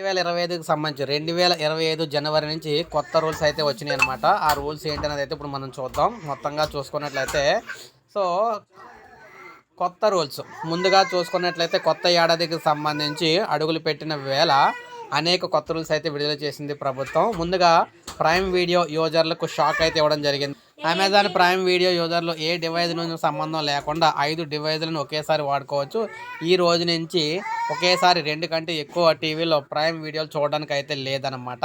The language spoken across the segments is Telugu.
రెండు వేల ఇరవై ఐదుకి సంబంధించి రెండు వేల ఇరవై ఐదు జనవరి నుంచి కొత్త రూల్స్ అయితే వచ్చినాయి అనమాట ఆ రూల్స్ ఏంటనేది అయితే ఇప్పుడు మనం చూద్దాం. మొత్తంగా చూసుకున్నట్లయితే సో కొత్త రూల్స్. ముందుగా చూసుకున్నట్లయితే కొత్త ఏడాదికి సంబంధించి అడుగులు పెట్టిన వేళ అనేక కొత్త రూల్స్ అయితే విడుదల చేసింది ప్రభుత్వం. ముందుగా ప్రైమ్ వీడియో యూజర్లకు షాక్ అయితే ఇవ్వడం జరిగింది. అమెజాన్ ప్రైమ్ వీడియో యూజర్లు ఏ డివైస్ నుంచి సంబంధం లేకుండా ఐదు డివైజ్లను ఒకేసారి వాడుకోవచ్చు. ఈ రోజు నుంచి ఒకేసారి రెండు కంటే ఎక్కువ టీవీలో ప్రైమ్ వీడియోలు చూడడానికి అయితే లేదనమాట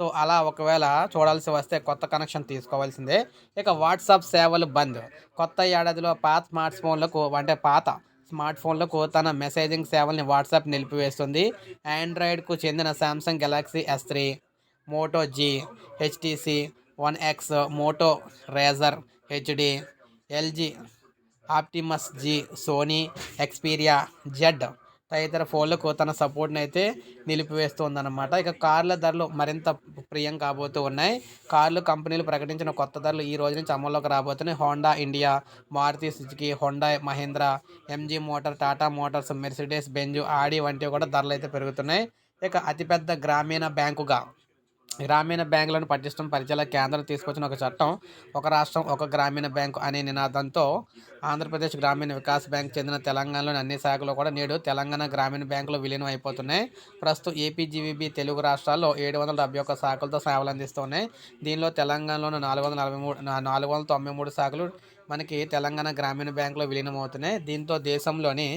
సో అలా ఒకవేళ చూడాల్సి వస్తే కొత్త కనెక్షన్ తీసుకోవాల్సిందే. ఇక వాట్సాప్ సేవలు బంద్. కొత్త ఏడాదిలో పాత స్మార్ట్ ఫోన్లకు అంటే పాత స్మార్ట్ ఫోన్లకు తన మెసేజింగ్ సేవల్ని వాట్సాప్ నిలిపివేస్తుంది. ఆండ్రాయిడ్కు చెందిన Samsung Galaxy S three Moto G HTC one X Moto Razr HD LG Optimus G Sony Xperia Z తదితర ఫోన్లకు తన సపోర్ట్ని అయితే నిలిపివేస్తుందన్నమాట. ఇక కార్ల ధరలు మరింత ప్రియం కాబోతూ ఉన్నాయి. కార్లు కంపెనీలు ప్రకటించిన కొత్త ధరలు ఈ రోజు నుంచి అమల్లోకి రాబోతున్నాయి. Honda India Maruti Suzuki Honda Mahindra MG motor Tata Motors Mercedes Benz Audi వంటివి కూడా ధరలు అయితే పెరుగుతున్నాయి. ఇక అతిపెద్ద గ్రామీణ బ్యాంకుగా గ్రామీణ బ్యాంకులను పటిష్టం పరిచయాల కేంద్రం తీసుకొచ్చిన ఒక చట్టం ఒక రాష్ట్రం ఒక గ్రామీణ బ్యాంకు అనే నినాదంతో ఆంధ్రప్రదేశ్ గ్రామీణ వికాస్ బ్యాంక్ చెందిన తెలంగాణలోని అన్ని శాఖలు కూడా నేడు తెలంగాణ గ్రామీణ బ్యాంకులో విలీనం అయిపోతున్నాయి. ప్రస్తుతం ఏపీజీవీబీ తెలుగు రాష్ట్రాల్లో ఏడు వందల డెబ్బై ఒక్క శాఖలతో సేవలు అందిస్తున్నాయి దీనిలో తెలంగాణలోని నాలుగు వందల నలభై మూడు నాలుగు వందల తొంభై మూడు శాఖలు మనకి తెలంగాణ గ్రామీణ బ్యాంకులో విలీనం అవుతున్నాయి దీంతో దేశంలోని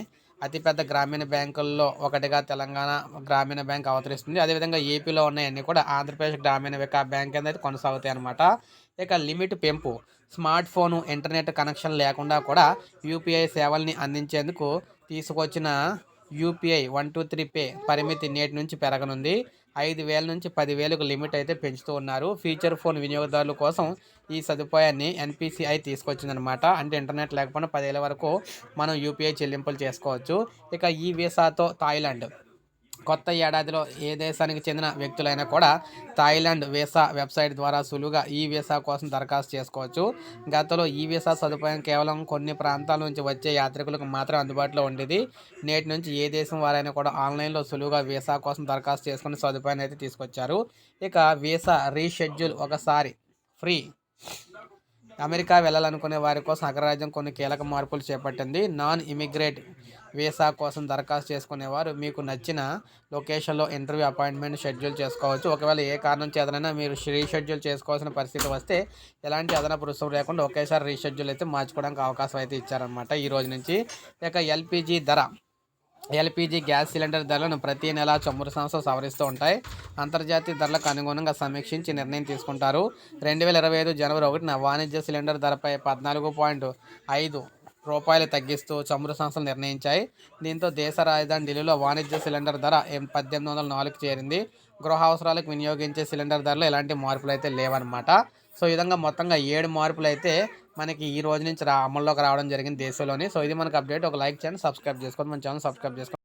అతిపెద్ద గ్రామీణ బ్యాంకుల్లో ఒకటిగా తెలంగాణ గ్రామీణ బ్యాంక్ అవతరిస్తుంది. అదేవిధంగా ఏపీలో ఉన్నాయన్నీ కూడా ఆంధ్రప్రదేశ్ గ్రామీణ వికాస్ బ్యాంక్ అనేది కొనసాగుతాయి అనమాట ఇక లిమిట్ పెంపు. స్మార్ట్ ఫోను ఇంటర్నెట్ కనెక్షన్ లేకుండా కూడా యూపీఐ సేవల్ని అందించేందుకు తీసుకొచ్చిన UPI one two three pay పరిమితి నేటి నుంచి పెరగనుంది. ఐదు వేల నుంచి పదివేలకు లిమిట్ అయితే పెంచుతూ ఉన్నారు. ఫీచర్ ఫోన్ వినియోగదారుల కోసం ఈ సదుపాయాన్ని ఎన్పిసిఐ తీసుకొచ్చిందనమాట. అంటే ఇంటర్నెట్ లేకపోయినా పదేళ్ళ వరకు మనం యూపీఐ చెల్లింపులు చేసుకోవచ్చు. ఇక ఈ వీసాతో థాయిలాండ్. కొత్త ఏడాదిలో ఏ దేశానికి చెందిన వ్యక్తులైనా కూడా థాయిలాండ్ వీసా వెబ్సైట్ ద్వారా సులువుగా ఈ వీసా కోసం దరఖాస్తు చేసుకోవచ్చు. గతంలో ఈ వీసా సదుపాయం కేవలం కొన్ని ప్రాంతాల నుంచి వచ్చే యాత్రికులకు మాత్రం అందుబాటులో ఉండేది. నేటి నుంచి ఏ దేశం వారైనా కూడా ఆన్లైన్లో సులువుగా వీసా కోసం దరఖాస్తు చేసుకునే సదుపాయాన్ని అయితే తీసుకొచ్చారు. ఇక వీసా రీషెడ్యూల్ ఒకసారి ఫ్రీ అమెరికా వెళ్ళాలనుకునే వారి కోసం అగ్రరాజ్యం కొన్ని కీలక మార్పులు చేపట్టింది. నాన్ ఇమిగ్రేట్ వీసా కోసం దరఖాస్తు చేసుకునేవారు. మీకు నచ్చిన లొకేషన్లో ఇంటర్వ్యూ అపాయింట్మెంట్ షెడ్యూల్ చేసుకోవచ్చు. ఒకవేళ ఏ కారణం చేతనైనా మీరు రీషెడ్యూల్ చేసుకోవాల్సిన పరిస్థితి వస్తే ఎలాంటి అదనపు రుసుము లేకుండా ఒకేసారి రీషెడ్యూల్ అయితే మార్చుకోవడానికి అవకాశం అయితే ఇచ్చారనమాట ఈ రోజు నుంచి ఇక ఎల్పిజి ధర ఎల్పిజి గ్యాస్ సిలిండర్ ధరలను ప్రతి నెల చమురు సంస్థ సవరిస్తూ ఉంటాయి. అంతర్జాతీయ ధరలకు అనుగుణంగా సమీక్షించి నిర్ణయం తీసుకుంటారు. రెండు వేల ఇరవై ఐదు జనవరి ఒకటిన వాణిజ్య సిలిండర్ ధరపై పద్నాలుగు పాయింట్ ఐదు రూపాయలు తగ్గిస్తూ చమురు సంస్థలు నిర్ణయించాయి. దీంతో దేశ రాజధాని ఢిల్లీలో వాణిజ్య సిలిండర్ ధర ఎం- పద్దెనిమిది వందల నాలుగు చేరింది. గృహ అవసరాలకు వినియోగించే సిలిండర్ ధరలు ఎలాంటి మార్పులు అయితే లేవన్నమాట. సో ఈ విధంగా మొత్తంగా ఏడు మార్పులు అయితే మనకి ఈ రోజు నుంచి రా అమల్లోకి రావడం జరిగింది దేశంలోని. సో ఇది మనకు అప్డేట్ ఒక లైక్ చేయండి సబ్స్క్రైబ్ చేసుకోండి. మన ఛానల్ సబ్స్క్రైబ్ చేసుకోండి.